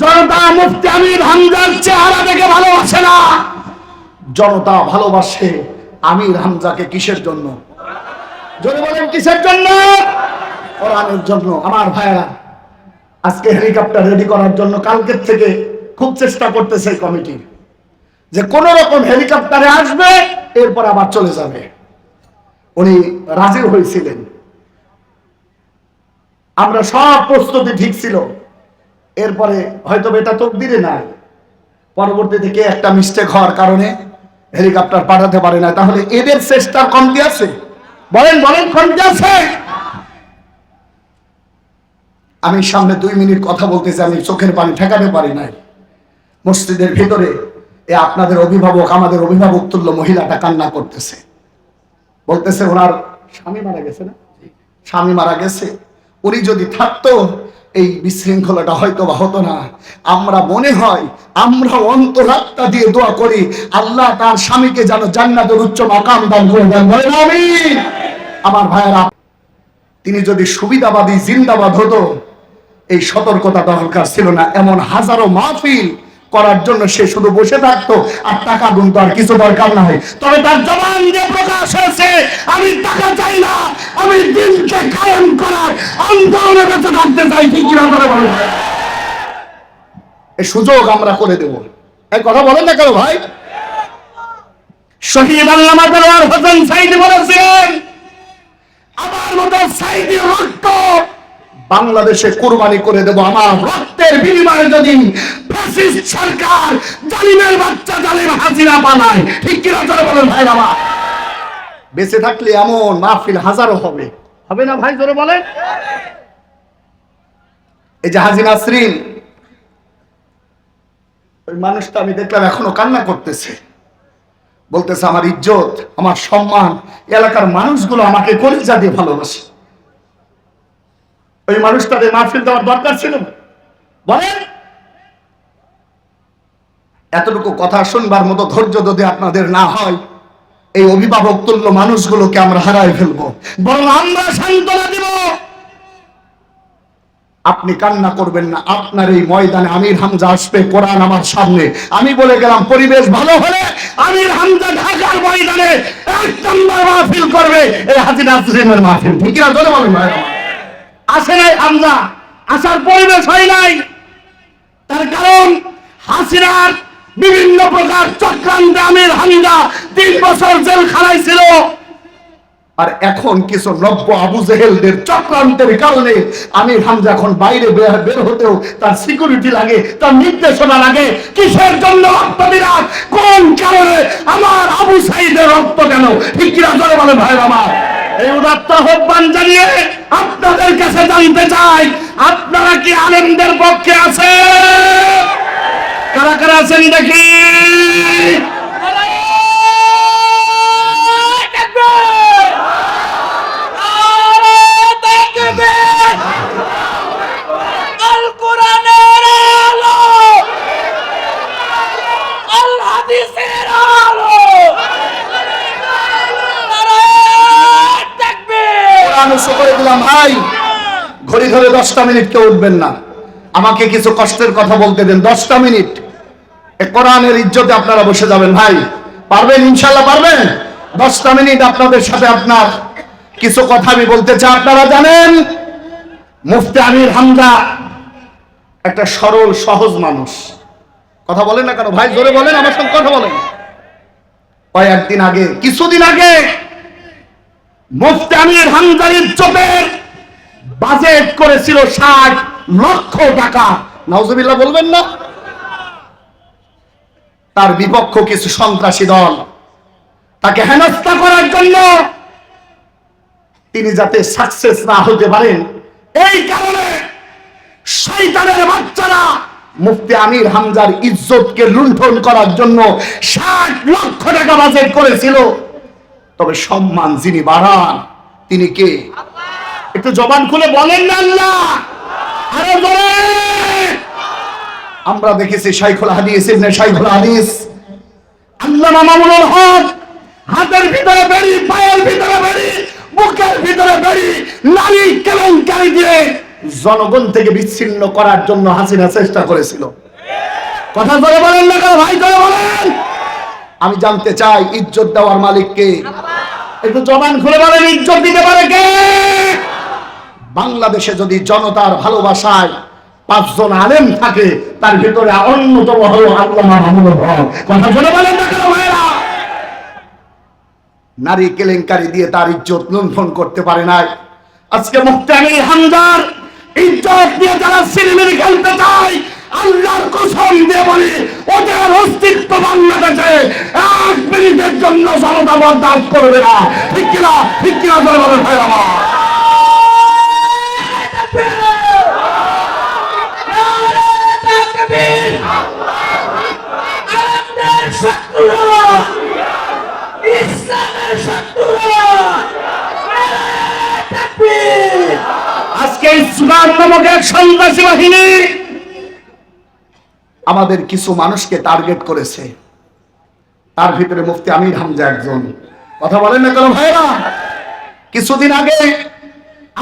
জনতা মুফতি আমির হামজার চেহারা দেখে ভালোবাসে না। জনতা ভালোবাসে আমির হামজাকে কিসের জন্য? যদি বলেন, কিসের জন্য? কোরআনের জন্য, আমার ভাইয়েরা। আজকে হেলিকপ্টার রেডি করার জন্য কালকের থেকে খুব চেষ্টা করতেছে এই কমিটি যে কোন রকম হেলিকপ্টারে আসবে, এরপর আবার চলে যাবে। উনি রাজি হয়েছিলেন। আমরা সব প্রস্তুতি ঠিক ছিল। এরপরে হয়তো এটা তকদিরে নাই। পরবর্তীতে কে একটা মিস্টেক হওয়ার কারণে হেলিকপ্টার পাঠাতে পারে না তাহলে এদের চেষ্টার কমতি আছে? বলেন বলেন, কমতি আছে? আমি সামনে দুই মিনিট কথা বলতেছি, আমি চোখের পানি ঠেকাতে পারি নাই। মসজিদের ভিতরে এ আপনাদের অভিভাবক, আমাদের অভিভাবক তুল্য মহিলাটা কান্না করতেছে। বলতেছে, ওনার স্বামী মারা গেছে না? স্বামী মারা গেছে। উনি যদি থাকতো এই বিশৃঙ্খলাটা হয়তো বা হতো না। আমরা মনে হয়, আমরা অন্তরাত্মা দিয়ে দোয়া করি, আল্লাহ তার স্বামীকে যেন জান্নাতের উচ্চ মাকাম দান করে দেন। বলেন আমিন। আমার ভাইয়েরা, তিনি যদি সুবিধাবাদী, জিন্দাবাদ হতো, এই সতর্কতা দরকার ছিল না। এমন হাজারো মাহফিল করার জন্য সে শুধু বসে থাকতো, আর টাকা গুনতো আর কিছু দরকার নাই। তবে তার জবান দিয়ে প্রকাশ হয়েছে, আমি টাকা চাই না, আমি কায়েম করার আন্দোলনের কাছে থাকতে চাই ঠিক কিনা সুযোগ আমরা করে দেব। এই কথা বলেন না কেন ভাই? শহীদ আল্লামা হোসেন সাইদি বলেছিলেন আমার মতো সাইদি রক্ত বাংলাদেশে কোরবানি করে দেব। আমার রক্তের বিনিময়ে যদি ফ্যাসিস্ট সরকার জালিমের বাচ্চা জালিম হাজিরা বানায় ঠিক কিনা বলেন ভাই আমার? বেঁচে থাকলে এমন মাহফিল হাজারো হবে। হবে না ভাই, জোরে বলেন। এই যে হাজি নাসরিন, ওই মানুষটা আমি দেখলাম এখনও কান্না করতেছে। বলতেছে, আমার ইজ্জত, আমার সম্মান, এলাকার মানুষগুলো আমাকে কলিজা দিয়ে ভালোবাসে। ওই মানুষটাদের মাহফিল দেওয়ার দরকার ছিল? বলেন। এতটুকু কথা শুনবার মতো ধৈর্য যদি আপনাদের না হয় এই অভিভাবক তুল্য মানুষগুলোকে আমরা হারাই ফেলব। বরং আমরা সান্ত্বনা দিব। আপনি কান্না করবেন না, আপনার এই ময়দানে আমির হামজা আসবে, কোরআন আমার সামনে। আমি বলে গেলাম, পরিবেশ ভালো হলে আমির হামজা ঢাকার ময়দানে এক মাহফিল করবে। এই হাজির নাসরিনের মাহফিল, ঠিক না জোরে বলেন আসে নাই হামজা, আসার পরিবেশ হয় নাই। তার কারণ হাসিনার বিভিন্ন প্রকার চক্রান্তে আমির হামজা তিন বছর জেল খানায় ছিল আর এখন কিছু নব্য আবু জেহেলদের চক্রান্তের কারণে আমির হামজা এখন বাইরে বের হতেও তার সিকিউরিটি লাগে তার নির্দেশনা লাগে। কিসের জন্য রক্ত কোন কারণে আমার আবু সাইদের রক্ত কেন? ঠিক কিনা জলে বলে ভাই আমার। এই উদাত্ত আহ্বান জানিয়ে আপনাদের কাছে জানতে চাই আপনারা কি আলেমদের পক্ষে আছে কারা কারা আছেন দেখি। ভাই, ঘড়ি ধরে দশটা মিনিট কেউ উঠবেন না। আমাকে কিছু কষ্টের কথা বলতে দেন, দশটা মিনিট। কোরআনের ইজ্জতে আপনারা বসে যাবেন। ভাই, পারবেন? ইনশাল্লাহ পারবেন? দশটা মিনিট আপনাদের সাথে আপনার কিছু কথা আমি বলতে চাই। আপনারা জানেন, মুফতি আমির হামজা একটা সরল, সহজ মানুষ। কথা বলেন না কেন? ভাই, জোরে বলেন, আমার সঙ্গে কথা বলেন। কয়েকদিন আগে, কিছুদিন আগে মুফতি আমির হামজার ইজ্জতের বাজেট করেছিল ষাট লক্ষ টাকা। নাউজুবিল্লাহ বলবেন না? তার বিপক্ষ কিছু সন্ত্রাসী দল। তাকে হেনস্থা করার জন্য তিনি যাতে সাকসেস না হতে পারেন, এই কারণে শয়তানের বাচ্চারা মুফতি আমির হামজার ইজ্জতকে লুণ্ঠন করার জন্য ষাট লক্ষ টাকা বাজেট করেছিল। তবে সম্মান যিনি বাড়ান, তিনি কে? একটু জবান খুলে বলেন না আল্লাহ। আরও জোরে। আমরা দেখেছি শাইখুল হাদিস, ইবনে শাইখুল হাদিস। আল্লাহ মামুনুল হক, হাতের ভিতরে বেরি, পায়ের ভিতরে বেরি, বুকের ভিতরে বেরি, নারী কেলেঙ্কারি দিয়ে জনগণ থেকে বিচ্ছিন্ন করার জন্য হাসিনা চেষ্টা করেছিল। কথা ধরে বলেন না কেন, ভাই ধরে বলেন। আমি জানতে চাই, ইজ্জত দেওয়ার মালিককে। একটু জবান খুলে বলেন, ইজ্জত দিতে পারে কে? বাংলাদেশে যদি জনতার ভালোবাসায় পাঁচজন আলেম থাকে, তার ভিতরে অন্যতম হলো নারী কেলেঙ্কারি দিয়ে তার ইজ্জত লুণ্ঠন করতে পারে নাই। আজকে মুক্তানি হামদার ইজ্জত দিয়ে যারা সিনেমিনি খেলতে চায়, আল্লাহর কসম দিয়ে বলি, ওদের অস্তিত্ব বাংলাদেশে এক মিনিটের জন্য জনতা বরদাস্ত করবে না। ঠিক কিনা? ঠিক কিনা? করে বলে ভাই আমার তাকবীর আলেমদের শত্রুরা ইসলামের শত্রুরা তাকবীর আমাদের কিছু মানুষকে টার্গেট করেছে। তার ভিতরে মুফতি আমির হামজা একজন। কথা বলেন না কেন ভাইরা কিছুদিন আগে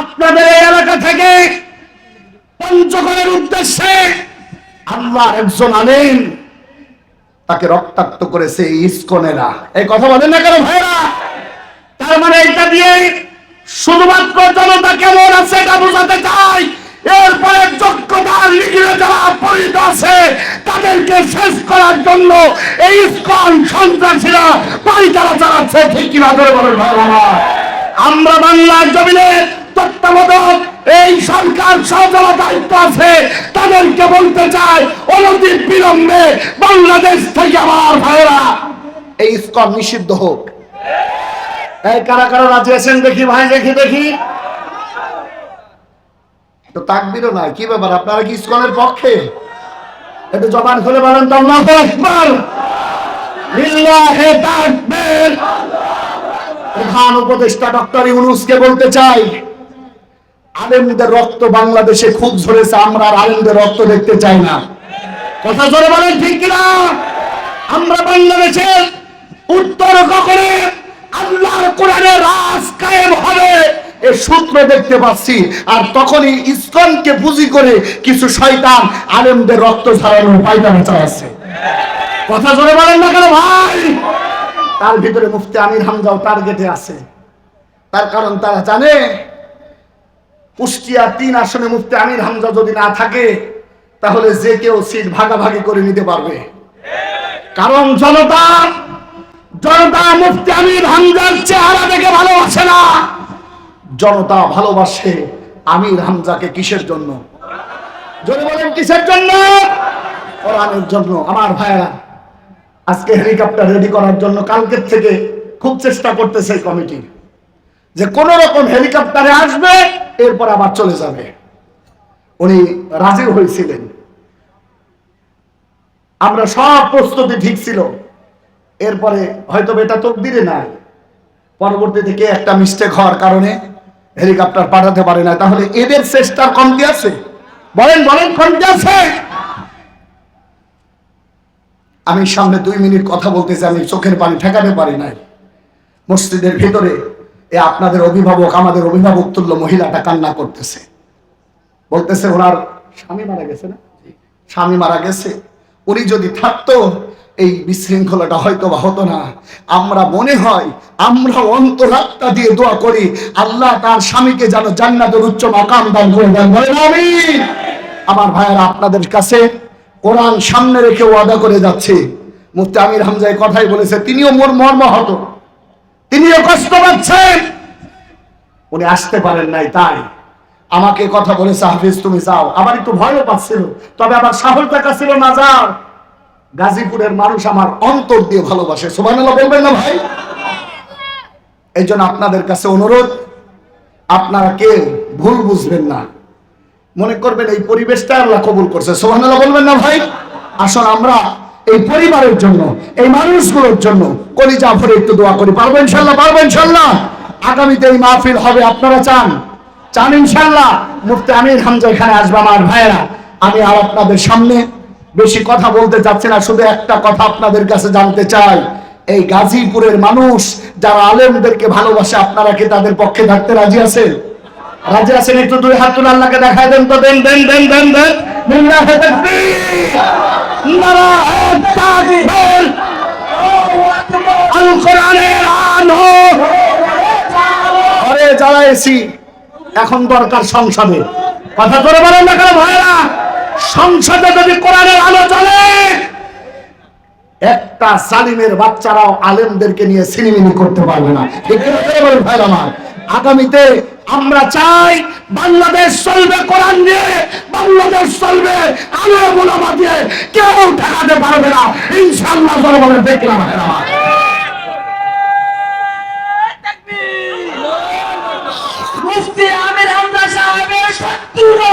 আপনাদের এলাকা থেকে পঞ্চগড়ের উদ্দেশ্যে আল্লাহ একজন আলেন তাকে রক্তাক্ত করেছে ইস্কনেরা। এই কথা বলেন না কেন ভাইরা তার মানে এটা দিয়ে শুধুমাত্র জনতা কেমন আছে এটা বোঝাতে চাই। এরপরে যোগ্যতার যারা আছে, তাদেরকে শেষ করার জন্য এই ইস্কন সন্ত্রাসীরা চালাচ্ছে, ঠিক কিনা ধরে বলেন আমরা বাংলার জমিনে এই সরকার সহজলা দায়িত্ব আছে, তাদেরকে বলতে চাই অনতির বিলম্বে বাংলাদেশ থেকে আমার ভাইরা এই ইস্কন নিষিদ্ধ হোক। এই কারা কারা রাজি আছেন দেখি ভাই, দেখি দেখি। তো তাকবিরও নাই, কি ব্যাপার? আপনারা কি ইসকনের পক্ষে? একটু জবান খুলে বলেন তো প্রধান উপদেষ্টা ডক্টর ইউনুসকে বলতে চাই, আলেমদের রক্ত বাংলাদেশে খুব ঝরেছে, আমরা আর আলেমদের রক্ত দেখতে চাই না। কথা জোরে বলেন, ঠিক কিনা? আমরা বাংলাদেশের উত্তর কখনে আল্লাহর কোরআনের রাজ কায়েম হবে। এ সূত্র দেখতে পাচ্ছি, আর তখনই ইসকনকে পুঁজি করে কিছু শয়তান আলেমদের রক্ত ঝরানোর পায়তারা চালাচ্ছে। কথা জোরে বলেন না কেন ভাই? তার ভিতরে মুফতি আমির হামজাও টার্গেটে আছে। তার কারণ তারা জানে, কুষ্টিয়া তিন আসনে মুফতি আমির হামজা যদি না থাকে, তাহলে যে কেউ সিট ভাগাভাগি করে নিতে পারবে। কারণ জনতা জনতা মুফতি আমির হামজার চেহারা দেখে ভালোবাসে না। জনতা ভালোবাসে আমির হামজাকে কিসের জন্য? যদি বলেন, কিসের জন্য? কোরআনের জন্য, আমার ভাইরা আজকে হেলিকপ্টার রেডি করার জন্য কালকের থেকে খুব চেষ্টা করতেছে কমিটি যে কোন রকম হেলিকপ্টারে আসবে, এরপর আবার চলে যাবে। উনি রাজি হয়েছিলেন। আমরা সব প্রস্তুতি ঠিক ছিল। এরপরে হয়তো এটা তকদিরে নাই। পরবর্তীতে কে একটা মিস্টেক হওয়ার কারণে হেলিকপ্টার পাঠাতে পারে না তাহলে এদের চেষ্টার কমতি আছে? বলেন বলেন, কমতি আছে? আমি সামনে দুই মিনিট কথা বলতেছি, আমি চোখের পানি ঠেকাতে পারি নাই। মসজিদের ভিতরে এ আপনাদের অভিভাবক, আমাদের অভিভাবক তুল্য মহিলাটা কান্না করতেছে। বলতেছে, ওনার স্বামী মারা গেছে না? স্বামী মারা গেছে। উনি যদি থাকতো এই বিশৃঙ্খলাটা হয়তো বা হতো না। আমরা মনে হয় আমরা অন্তরাত্মা দিয়ে দোয়া করি, আল্লাহ তার স্বামীকে যেন জান্নাতের উচ্চ মাকাম দান করে দেন। বলেন আমিন। আমার ভাইয়েরা, আপনাদের কাছে কোরআন সামনে রেখে ওয়াদা করে যাচ্ছে। মুফতি আমির হামজা এই কথাই বলেছে, তিনিও মোর মর্মাহত তিনিও কষ্ট পাচ্ছেন। উনি আসতে পারেন নাই, তাই আমাকে কথা বলেছে, হাফিজ, তুমি যাও। আবার একটু ভয়ও পাচ্ছিল, তবে আবার দেখা ছিল না যাও গাজীপুরের মানুষ আমার অন্তর দিয়ে ভালোবাসে। সুবহানাল্লাহ, বলবেন না ভাই? এই জন্য আপনাদের কাছে অনুরোধ, আপনারা কেউ ভুল বুঝবেন না। মনে করবেন এই পরিবেশটা আল্লাহ কবুল করছে। সুবহানাল্লাহ, বলবেন না ভাই? আসুন আমরা এই পরিবারের জন্য, এই মানুষগুলোর জন্য কলিজা ভরে একটু দোয়া করি। পারব ইনশাল্লাহ পারব ইনশাল্লাহ আগামীতে এই মাহফিল হবে, আপনারা চান? চান ইনশাল্লাহ মুফতি আমির হামজা এখানে আসবে আমার ভাইয়েরা। আমি আর আপনাদের সামনে বেশি কথা বলতে চাচ্ছি না, শুধু একটা কথা আপনাদের কাছে জানতে চাই। এই গাজীপুরের মানুষ, যারা আলেমদেরকে ভালোবাসে, আপনারা কি তাদের পক্ষে থাকতে রাজি আছেন? রাজি আছেন একটু দুই হাত তুলে আল্লাহকে দেখায় দেন তো, দেন দেন দেন দেন যারা এসি এখন দরকার সংসদে। কথা করে বলেন না কেন ভাইরা সংসদে যদি কোরআনের আলো চলে একটা সালিমের বাচ্চারাও আলেমদেরকে নিয়ে সিনেমিনি করতে পারবে না। ভাইরা আমার? আগামীতে আমরা চাই বাংলাদেশ চলবে কোরআন দিয়ে বাংলাদেশ চলবে আলো গোলামা দিয়ে। কেউ ঠেকাতে পারবে না। ইনশাআল্লাহ জনগণের দেখলাম মুফতি আমির হামজা সাহেবের শত্রুরা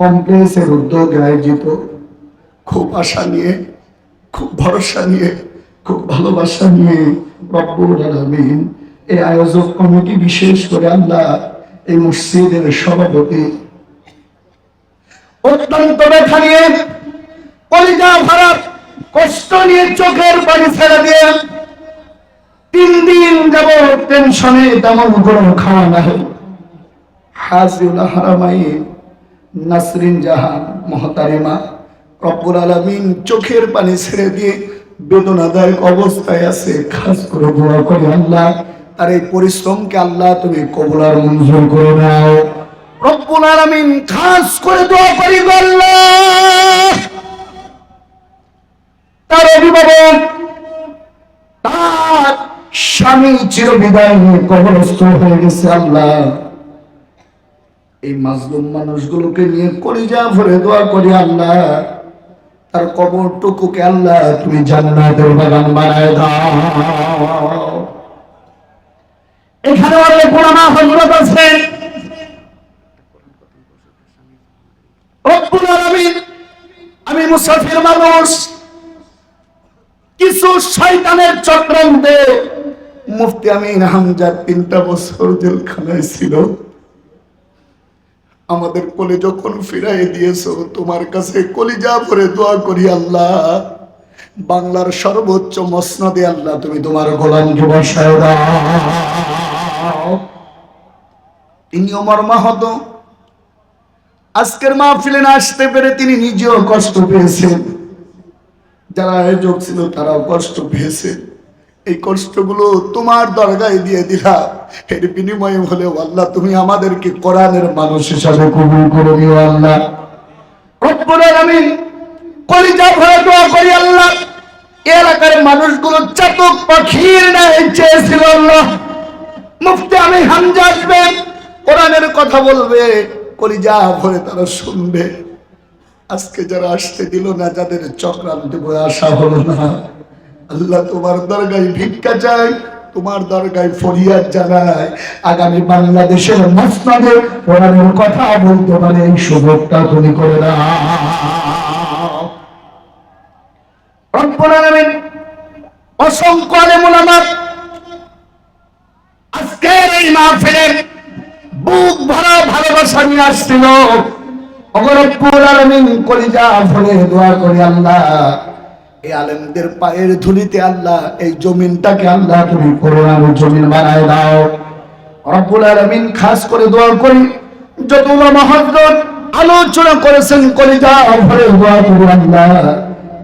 কমপ্লেক্সের উদ্যোগে আয়োজিত খুব আশা নিয়ে, খুব ভরসা নিয়ে, খুব ভালোবাসা নিয়ে রব্বুল আলামিন এই আয়োজক কমিটি বিশেষ করে আল্লাহ এই মসজিদের সভাপতি। অত্যন্ত ব্যথা নিয়ে, কলিজা ভরা কষ্ট নিয়ে চোখের পানি ছেড়ে দিয়ে তিন দিন যাব টেনশনে তেমন কোনো খাওয়া নাই। হাজিউল হারামাইন নাসরিন জাহান, মহতারিমা, রব্বুল আলামিন চোখের পানি ছেড়ে দিয়ে বেদনাদায়ক অবস্থায় আছে। খাস করে দোয়া করে আল্লাহ, তার এই পরিশ্রমকে আল্লাহ তুমি কবুল আর মঞ্জুর করে নাও। খাস করে দোয়া করি আল্লাহ। তার অভিভাবক, তার স্বামী চির বিদায় নিয়ে কবরস্থ হয়ে গেছে আল্লাহ। এই মাজলুম মানুষগুলোকে নিয়ে কলিজা ভরে দোয়া করি আল্লাহ। তার কবরটুকুকে আল্লাহ তুমি জান্নাতের বাগান বানায় দাও। এখানে অনেক হজরত আছে। রব্বুল আলামিন, আমি মুসাফির মানুষ। কিছু শয়তানের চক্রান্তে মুফতি আমিন হামজা তিনটা বছর জেলখানায় ছিল। আমাদের কোলে যখন ফিরাই দিয়েছ, তোমার কাছে কলিজা ভরে দোয়া করি আল্লাহ। বাংলার সর্বোচ্চ মসনদে আল্লাহ, তুমি তোমার গোলামকে বসায় তিনি ওমর মাহত। আজকের মাহফিলে না আসতে পেরে তিনি নিজেও কষ্ট পেয়েছেন। যারা আয়োজক ছিল তারাও কষ্ট পেয়েছে এই কষ্টগুলো তোমার দরগায় দিয়ে দিলা এর বিনিময়ে হলেও আল্লাহ তুমি আমাদেরকে কোরআনের মানুষ হিসাবে কবুল করে দিও আল্লাহ। আলামিন কলিজা ভরে দোয়া করি আল্লাহ। এলাকার মানুষগুলো চাতক পাখির ন্যায় চেয়েছিল আল্লাহ। মুফতি আমি হামজা আসবে, কোরআনের কথা বলবে, কলিজা ভরে তারা শুনবে। আজকে যারা আসতে দিল না, যাদের চক্রান্তে বয়ে আসা হলো না। আল্লাহ তোমার দরগায় ভিক্ষা চাই, তোমার দরগায় ফরিয়াদ জানায় আগামী বাংলাদেশের মসনাদে কোরআনের কথা বলতে পারে, এই সুযোগটা তুমি করে আলামিন অসংখ্য আলেমুল আমার আজকের এই বুক ভরা ভালোবাসা নিয়ে আসছিল। অগরপুর আলমিন ভরে দোয়া করি আল্লাহ। এই আলেমদের পায়ের ধুলিতে আল্লাহ, এই জমিনটাকে আল্লাহ তুমি করোনার জমিন বানায় দাও। রব্বুল আলমিন খাস করে দোয়া করি, যত আলোচনা করেছেন দোয়া করি আল্লাহ।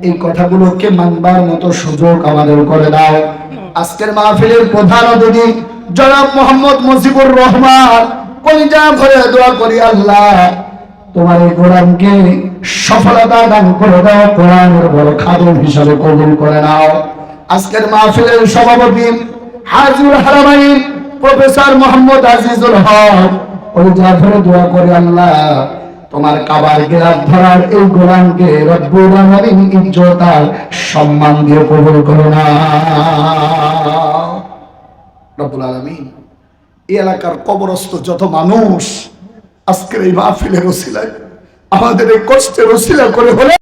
এই কথাগুলোকে মানবার মতো সুযোগ আমাদের করে দাও। আজকের মাহফিলের প্রধান অতিথি জনাব মোহাম্মদ মুজিবুর রহমান, কলিজা ভরে দোয়া করি আল্লাহ। তোমার এই কোরআনকে সফলতা দান করে দাও, কোরআনের বড় খাদম হিসাবে কবুল করে নাও। আজকের মাহফিলের সভাপতি হাজুল হারামাইন, প্রফেসর মোহাম্মদ আজিজুল হক কলিজা ভরে দোয়া করে আল্লাহ, তোমার কাবার গেরাত ধরার এই কোরআনকে রব্বুল ইজ্জত আর সম্মান দিয়ে কবুল করো না। রব্বুল এই এলাকার কবরস্থ যত মানুষ আজকের এই মাহফিলের ওসিলায় আমাদের এই কষ্টের ওসিলা করে হলে